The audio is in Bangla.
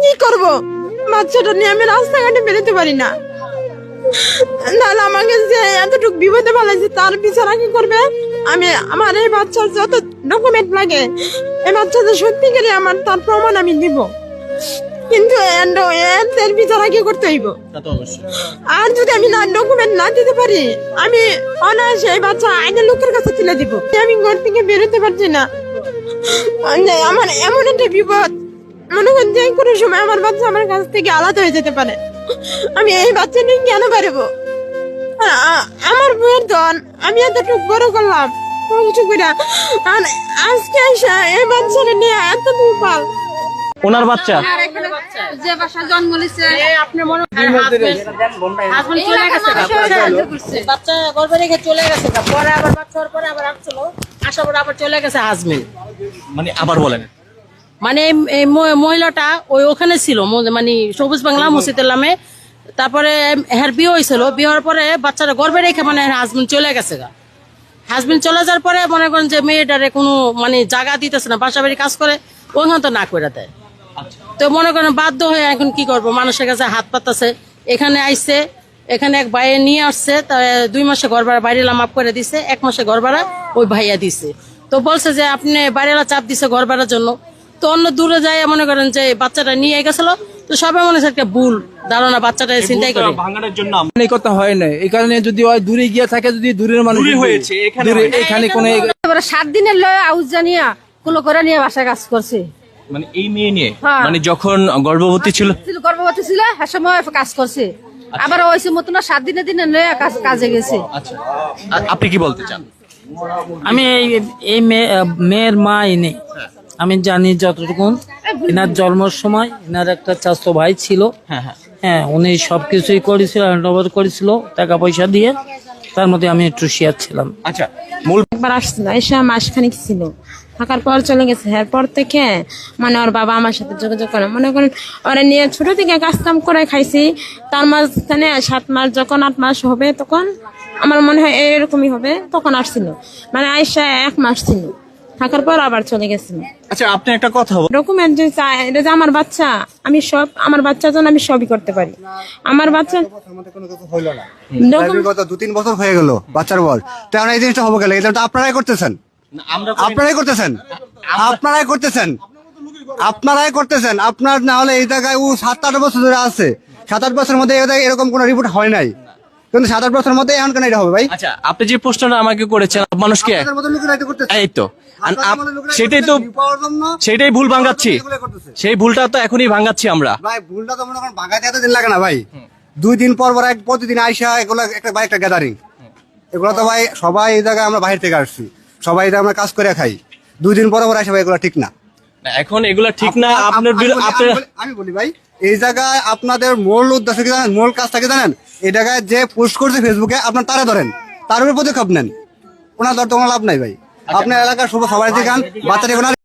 কি করব? বাচ্চাটা নিয়ে আমি রাস্তাঘাটে বেরোতে পারি না। নাহলে আমাকে যে এতটুকু বিপদে ফেলেছে তার বিচারা কি করবে? আমি আমার এই বাচ্চার যত ডকুমেন্ট লাগে এই বাচ্চাটা সত্যি করে আমার তার প্রমাণ আমি দিব কিন্তু এর- বিচারা কি করতে হইব? আর যদি আমি না ডকুমেন্ট না দিতে পারি আমি অনায়াসে এই বাচ্চা আইনের লোকের কাছে তুলে দিব। আমি ঘর থেকে বেরোতে পারছি না। আমার এমন একটা বিপদ। মনে করেন যে কোনো সময় আমার বাচ্চা আমার কাছ থেকে আলাদা হয়ে যেতে পারে। আমি এই বাচ্চা নিয়ে কেন পারব আমার বউয়ের দন আমি এতটুকু বড় করলাম। করে আর আজকে এসে এই বাচ্চাটা নিয়ে এত দুপাল ওনার বাচ্চা? যে বাসা জন্ম নিছে আপনি মনে হাজবেন্ড চলে গেছে বাচ্চা গর্ভে রেখে চলে গেছে পরে আবার বাচ্চা পরে আবার আসছিল। আসার পরে আবার চলে গেছে হাজবেন্ড মানে আবার বলেন। মানে এই- মহিলাটা ওই ওখানে ছিল মানে সবুজ বাংলা মসজিদুল্লামে তারপরে হ্যার বিয়ে হয়েছিল বিয়ে হওয়ার পরে বাচ্চাটা গর্ভে রেখে মানে হাজবেন্ড চলে গেছে গা। হাজবেন্ড চলে যাওয়ার পরে মনে করেন যে মেয়েটারে কোনো মানে জায়গা দিতেছে না বাসা বাড়ি কাজ করে ওখানে তো না করে দেয়। তো মনে করেন বাধ্য হয়ে এখন কি করব মানুষের কাছে হাত পাতাছে। এখানে আইসে এখানে এক ভাইয়ে নিয়ে আসছে তা দুই মাসে ঘর ভাড়া বাড়িলা মাফ করে দিছে এক মাসে ঘর ভাড়া ওই ভাইয়া দিছে। তো বলছে যে আপনি বাড়িলা চাপ দিছে ঘর ভাড়ার জন্য। তো অন্য দূরে যায় মনে করেন যে বাচ্চাটা নিয়ে গেছিল তো সবাই মনে হচ্ছে একটা ভুল ধারণা বাচ্চাটা চিন্তাই করে। ভাঙানোর জন্য এই কথা হয় না এই কারণে যদি ওই দূরে গিয়ে থাকে যদি দূরের মানুষ হয়েছে, এখানে দূরে এখানে কোনো সাত দিনের লয় আউজ জানিয়া কুলো করে নিয়ে বাসায় কাজ করছে। মানে এই মেয়ে নিয়ে? হ্যাঁ। মানে যখন গর্ভবতী ছিল? ছিল গর্ভবতী ছিল হ্যাঁ সময় কাজ করছে। আবার ওইসে মতন না সাত দিনে দিনে লয়ে কাজ কাজে গেছে। আচ্ছা। আপনি কি বলতে চান? আমি এই এই মেয়ে- মেয়ের মা ইনি আমি জানি যতটুকু এনার জন্মের সময় এনার একটা চাস্তো ভাই ছিল। হ্যাঁ হ্যাঁ। হ্যাঁ উনি সবকিছুই করেছিল হ্যান্ড ওভার করেছিল টাকা পয়সা দিয়ে। তার মধ্যে আমি একটু শেয়ার ছিলাম। আচ্ছা মূল একবার আসছিল এসে মাসখানিক ছিল। থাকার পর চলে গেছে। এরপর থেকে মানে ওর বাবা আমার সাথে যোগাযোগ করে। মনে করেন ওরা নিয়ে ছোট থেকে কাজ কাম করে খাইছি। তার মাঝখানে সাত মাস যখন আট মাস হবে তখন আমার মনে হয় এরকমই হবে তখন আসছিল। মানে আয়সা এক মাস ছিল। থাকার পর আবার চলে গেছিল আচ্ছা আপনি একটা কথা ডকুমেন্ট যে চায় এটা যে আমার বাচ্চা আমি সব আমার বাচ্চার জন্য আমি সবই করতে পারি। আমার বাচ্চা বিগত দু তিন বছর হয়ে গেল বাচ্চার বয়স তেমন এই জিনিসটা হবে গেলে এটা তো আপনারাই করতেছেন। আপনারাই করতেছেন। আপনারাই করতেছেন। আপনারাই করতেছেন। আপনার না হলে এই জায়গায় ও সাত আট বছর ধরে আছে। সাত আট বছরের মধ্যে এই এরকম কোনো রিপোর্ট হয় নাই। কিন্তু সাত আট বছরের মধ্যে এখন কেন এটা হবে ভাই? আচ্ছা আপনি যে প্রশ্নটা আমাকে করেছেন মানুষকে। এই তো। সেটাই তো সেটাই ভুল ভাঙাচ্ছি। সেই ভুলটা তো এখনই ভাঙাচ্ছি আমরা। ভাই ভুলটা তো মনে করেন ভাঙাতে এত দিন লাগে না ভাই। দুই দিন পর পর এক প্রতিদিন আইসা এগুলো একটা ভাই একটা গ্যাদারিং এগুলো তো ভাই সবাই এই জায়গায় আমরা বাইরে থেকে আসছি। সবাই এটা আমরা কাজ করে খাই। দুই দিন পর পর আসে ভাই এগুলো ঠিক না, এখন এগুলা ঠিক না আপনার আমি বলি- ভাই এই জায়গায় আপনাদের মূল উদ্দেশ্য কি জানেন? মূল কাজটা কি জানেন? এই জায়গায় যে পোস্ট করছে ফেসবুকে আপনার তারা ধরেন। তার উপরে পদক্ষেপ নেন। ওনার ধরতে কোনো লাভ নাই ভাই। আপনার এলাকার শুভ সবাই দেখান বাচ্চাটা